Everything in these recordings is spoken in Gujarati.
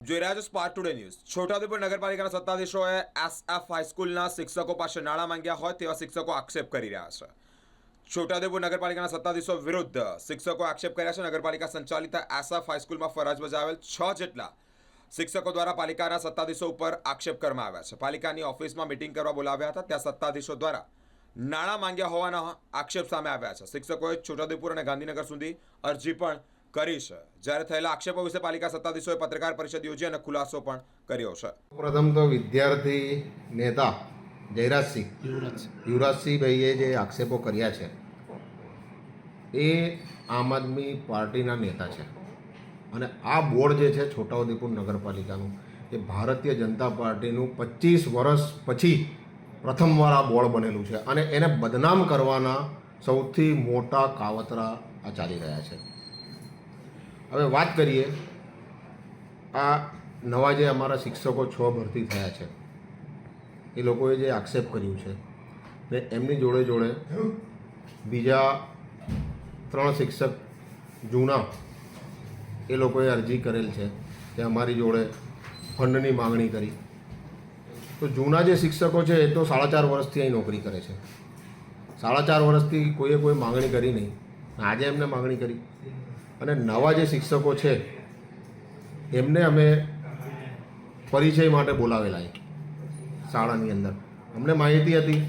જોઈ રહ્યા છો સ્પાર્ટ ટુડે ન્યૂઝ છોટાઉદેપુર નગરપાલિકાના સત્તાધીશોએ એસએફ હાઈસ્કૂલના શિક્ષકો પાસે નાણાં માંગ્યા હોય તેવા શિક્ષકો આક્ષેપ કરી રહ્યા છે. છોટાઉદેપુર નગરપાલિકાના સત્તાધીશો વિરુદ્ધ શિક્ષકો આક્ષેપ કર્યા છે. નગરપાલિકા સંચાલિત એસએફ હાઈસ્કૂલમાં ફરજ બજાવેલ છ જેટલા શિક્ષકો દ્વારા પાલિકાના સત્તાધીશો ઉપર આક્ષેપ કરવામાં આવ્યા છે. પાલિકાની ઓફિસમાં મિટિંગ કરવા બોલાવ્યા હતા. ત્યાં સત્તાધીશો દ્વારા નાણાં માંગ્યા હોવાના આક્ષેપ સામે આવ્યા છે. શિક્ષકોએ છોટાઉદેપુર અને ગાંધીનગર સુધી અરજી પણ કરી છે. જ્યારે થયેલા આક્ષેપો વિશે પાલિકા સત્તાધીશોએ પત્રકાર પરિષદ યોજી અને ખુલાસો પણ કર્યો છે. પ્રથમ તો વિદ્યાર્થી નેતા જયરાજસિંહ યુવરાજસિંહભાઈએ જે આક્ષેપો કર્યા છે એ આમ આદમી પાર્ટીના નેતા છે. અને આ બોર્ડ જે છે છોટાઉદેપુર નગરપાલિકાનું એ ભારતીય જનતા પાર્ટીનું પચીસ વર્ષ પછી પ્રથમવાર આ બોર્ડ બનેલું છે. અને એને બદનામ કરવાના સૌથી મોટા કાવતરા આ ચાલી રહ્યા છે. હવે વાત કરીએ, આ નવા જે અમારા શિક્ષકો છ ભરતી થયા છે, એ લોકોએ જે આક્ષેપ કર્યું છે ને એમની જોડે જોડે બીજા ત્રણ શિક્ષક જૂના એ લોકોએ અરજી કરેલ છે કે અમારી જોડે ફંડની માગણી કરી. તો જૂના જે શિક્ષકો છે એ તો સાડા ચાર વર્ષથી અહીં નોકરી કરે છે. સાડા ચાર વર્ષથી કોઈએ કોઈ માગણી કરી નહીં. આજે એમને માગણી કરી. અને નવા જે શિક્ષકો છે, એમને અમે પરિચય માટે બોલાવેલા શાળાની અંદર. અમને માહિતી હતી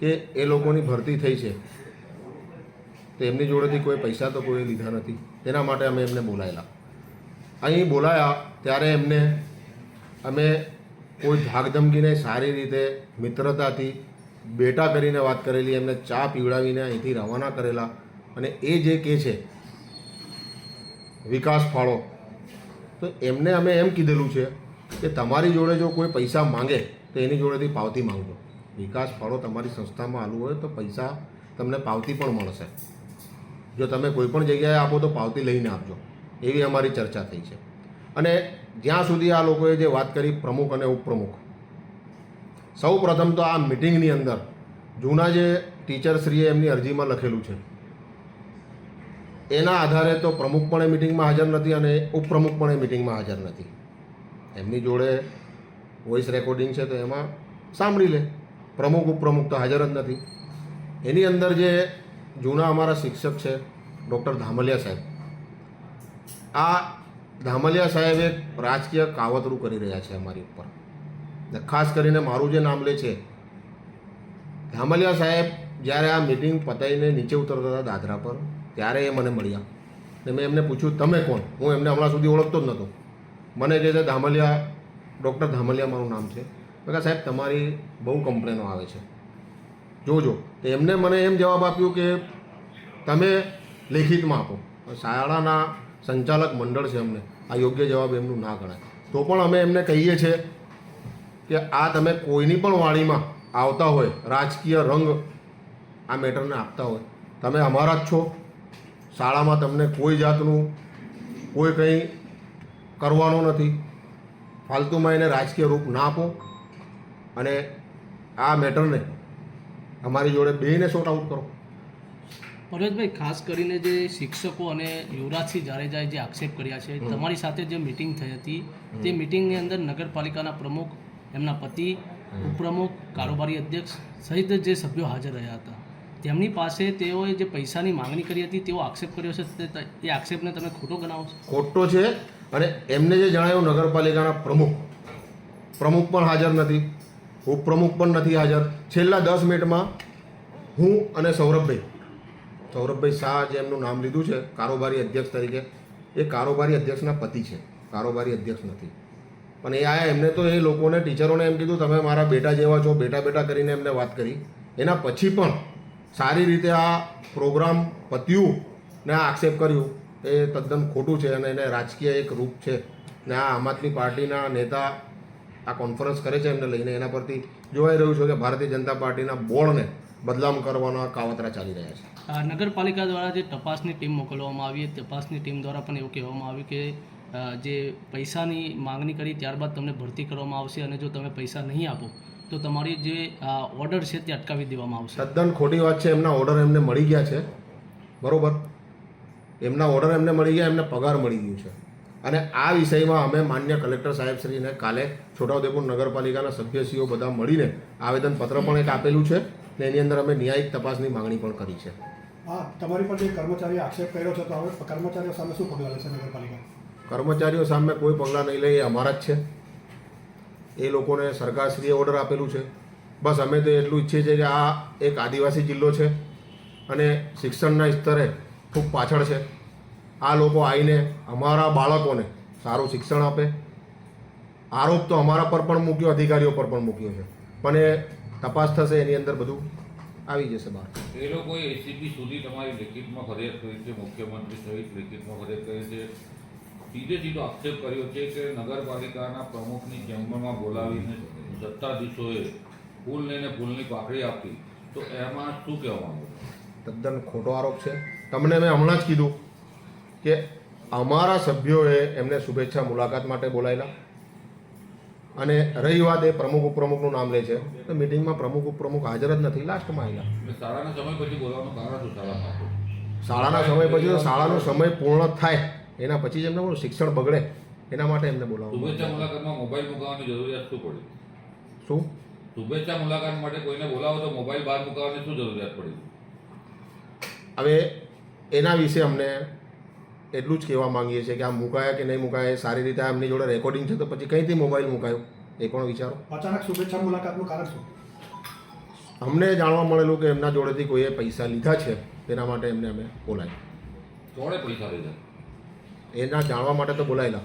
કે એ લોકોની ભરતી થઈ છે. તો એમની જોડેથી કોઈ પૈસા તો કોઈ લીધા નથી. તેના માટે અમે એમને બોલાયેલા. અહીં બોલાયા ત્યારે એમને અમે કોઈ ધાકધમકીને સારી રીતે મિત્રતાથી બેટા કરીને વાત કરેલી, એમને ચા પીવડાવીને અહીંથી રવાના કરેલા અને એ જે કે છે વિકાસ ફાળો. તો એમને અમે એમ કીધેલું છે કે તમારી જોડે જો કોઈ પૈસા માંગે, તો એની જોડેથી પાવતી માંગજો. વિકાસ ફાળો તમારી સંસ્થામાં આલું હોય તો પૈસા તમને પાવતી પણ મળશે. જો તમે કોઈ પણ જગ્યાએ આપો તો પાવતી લઈને આપજો. એવી અમારી ચર્ચા થઈ છે. અને જ્યાં સુધી આ લોકોએ જે વાત કરી, પ્રમુખ અને ઉપપ્રમુખ સૌ પ્રથમ તો આ મિટિંગની અંદર જૂના જે ટીચરશ્રીએ એમની અરજીમાં લખેલું છે એના આધારે તો પ્રમુખ પણ એ મિટિંગમાં હાજર નથી અને ઉપપ્રમુખ પણ મિટિંગમાં હાજર નથી. એમની જોડે વોઇસ રેકોર્ડિંગ છે તો એમાં સાંભળી લે. પ્રમુખ, ઉપપ્રમુખ તો હાજર જ નથી. એની અંદર જે જૂના અમારા શિક્ષક છે, ડૉક્ટર ધામલિયા સાહેબ. આ ધામલિયા સાહેબ એક રાજકીય કાવતરું કરી રહ્યા છે અમારી ઉપર. ને ખાસ કરીને મારું જે નામ લે છે, ધામલિયા સાહેબ જ્યારે આ મિટિંગ પતાવીને નીચે ઉતરતા હતા દાદરા પર ત્યારે એ મને મળ્યા. ને મેં એમને પૂછ્યું, તમે કોણ? હું એમને હમણાં સુધી ઓળખતો જ નહોતો મને કહે છે ધામલિયા, ડૉક્ટર ધામલિયા મારું નામ છે. મેં સાહેબ, તમારી બહુ કમ્પ્લેનો આવે છે. જોજો, તો એમને મને એમ જવાબ આપ્યો કે, તમે લેખિતમાં આપો. શાળાના સંચાલક મંડળ છે અમને આ યોગ્ય જવાબ એમનું ના ગણાય. તો પણ અમે એમને કહીએ છીએ કે, આ તમે કોઈની પણ વાણીમાં આવતા હોય, રાજકીય રંગ આ મેટરને આપતા હોય, તમે અમારા જ છો. શાળામાં તમને કોઈ જાતનું કોઈ કંઈ કરવાનું નથી. ફાલતુમાં એને રાજકીય રૂપ ના આપો. અને આ મેટરને અમારી જોડે બેને શોર્ટ આઉટ કરો. પરેશભાઈ ખાસ કરીને જે શિક્ષકો અને યુવરાજસિંહ જાડેજાએ જે આક્ષેપ કર્યા છે તમારી સાથે જે મિટિંગ થઈ હતી તે મિટિંગની અંદર નગરપાલિકાના પ્રમુખ એમના પતિ ઉપપ્રમુખ કારોબારી અધ્યક્ષ સહિત જે સભ્યો હાજર રહ્યા હતા. તેમની પાસે તેઓએ જે પૈસાની માંગણી કરી હતી તેવો આક્ષેપ કર્યો છે. એ આક્ષેપને તમે ખોટો ગણાવો છો? ખોટો છે અને એમને જે જણાવ્યું નગરપાલિકાના પ્રમુખ. પ્રમુખ પણ હાજર નથી. ઉપપ્રમુખ પણ નથી હાજર. છેલ્લા દસ મિનિટમાં હું અને સૌરભભાઈ સૌરભભાઈ શાહ જે એમનું નામ લીધું છે, કારોબારી અધ્યક્ષ તરીકે, એ કારોબારી અધ્યક્ષના પતિ છે. કારોબારી અધ્યક્ષ નથી. પણ એ આયા, એમને તો એ લોકોને, ટીચરોને એમ કીધું, તમે મારા બેટા જેવા છો બેટા બેટા કરીને એમને વાત કરી. એના પછી પણ સારી રીતે આ પ્રોગ્રામ પત્યું ને આ આક્ષેપ કર્યું, એ તદ્દન ખોટું છે અને એને રાજકીય એક રૂપ છે. ને આ આમ આદમી પાર્ટીના નેતા આ કોન્ફરન્સ કરે છે એમને લઈને એના પરથી જોવાઈ રહ્યું છે કે ભારતીય જનતા પાર્ટીના બોર્ડને બદલામ કરવાના કાવતરા ચાલી રહ્યા છે. નગરપાલિકા દ્વારા જે તપાસની ટીમ મોકલવામાં આવી તપાસની ટીમ દ્વારા પણ એવું કહેવામાં આવ્યું કે જે પૈસાની માંગણી કરી ત્યારબાદ તમને ભરતી કરવામાં આવશે અને જો તમે પૈસા નહીં આપો તો તમારી જે ઓર્ડર છે તે અટકાવી દેવામાં આવશે. તદ્દન ખોટી વાત છે એમના ઓર્ડર એમને મળી ગયા છે. બરોબર? એમના ઓર્ડર એમને મળી ગયા એમને પગાર મળી ગયું છે. અને આ વિષયમાં અમે માન્ય કલેક્ટર સાહેબશ્રીને કાલે છોટાઉદેપુર નગરપાલિકાના સભ્યશ્રીઓ બધા મળીને આવેદનપત્ર પણ એક આપેલું છે ને એની અંદર અમે ન્યાયિક તપાસની માંગણી પણ કરી છે. હા તમારી પર જે કર્મચારી આક્ષેપ કર્યો છે તો હવે કર્મચારીઓ સામે શું પગલાં લેશે નગરપાલિકા કર્મચારીઓ સામે કોઈ પગલાં નહીં લે એ અમારા જ છે. એ લોકોને સરકારશ્રીએ ઓર્ડર આપેલું છે. બસ અમે તો એટલું ઈચ્છીએ છીએ કે આ એક આદિવાસી જિલ્લો છે અને શિક્ષણના સ્તરે ખૂબ પાછળ છે. આ લોકો આવીને અમારા બાળકોને સારું શિક્ષણ આપે. આરોપ તો અમારા પર પણ મૂક્યો, અધિકારીઓ પર પણ મૂક્યો છે. પણ એ તપાસ થશે, એની અંદર બધું આવી જશે બહાર. એ લોકોએ એસીપી સુધી તમારી લેખિતમાં ફરિયાદ કરી છે, મુખ્યમંત્રી સહિત લેખિતમાં ફરિયાદ કરી છે. સીધે સીધો આક્ષેપ કર્યો છે કે નગરપાલિકાના પ્રમુખની ચેમ્બરમાં બોલાવીને સત્તાધીશોએ ફૂલ લઈને ફૂલની પાકડી આપી. તો એમાં શું કહેવાનું તદ્દન ખોટો આરોપ છે. તમને મેં હમણાં જ કીધું કે અમારા સભ્યોએ એમને શુભેચ્છા મુલાકાત માટે બોલાયેલા. અને રહી વાત એ પ્રમુખ ઉપપ્રમુખનું નામ લે છે. તો મિટિંગમાં પ્રમુખ ઉપપ્રમુખ હાજર જ નથી લાસ્ટમાં આવેલા. શાળાના સમય પછી બોલાવવાનું કારણ શું? શાળામાં શાળાના સમય પછી તો શાળાનો સમય પૂર્ણ થાય. એના પછી જ એમને બોલું શિક્ષણ બગડે. એના માટે એમને બોલાવો. શુભેચ્છા મુલાકાતમાં મોબાઈલ મુકાવવાની જરૂરિયાત શું પડી? શું? શુભેચ્છા મુલાકાત માટે કોઈને બોલાવો તો મોબાઈલ બહાર મુકાવવાની શું જરૂરિયાત પડી? હવે એના વિશે અમને એટલું જ કહેવા માંગીએ છીએ કે આ મુકાયા કે નહીં મુકાયા સારી રીતે એમની જોડે રેકોર્ડિંગ છે તો પછી કઈથી મોબાઈલ મુકાયો? એ પણ વિચારો. અચાનક શુભેચ્છા મુલાકાતનું કારણ શું? અમને જાણવા મળેલું કે એમના જોડેથી કોઈએ પૈસા લીધા છે તેના માટે એમને અમે બોલાય. કોણે પૈસા લીધા? એના જાણવા માટે તો બોલાયેલા.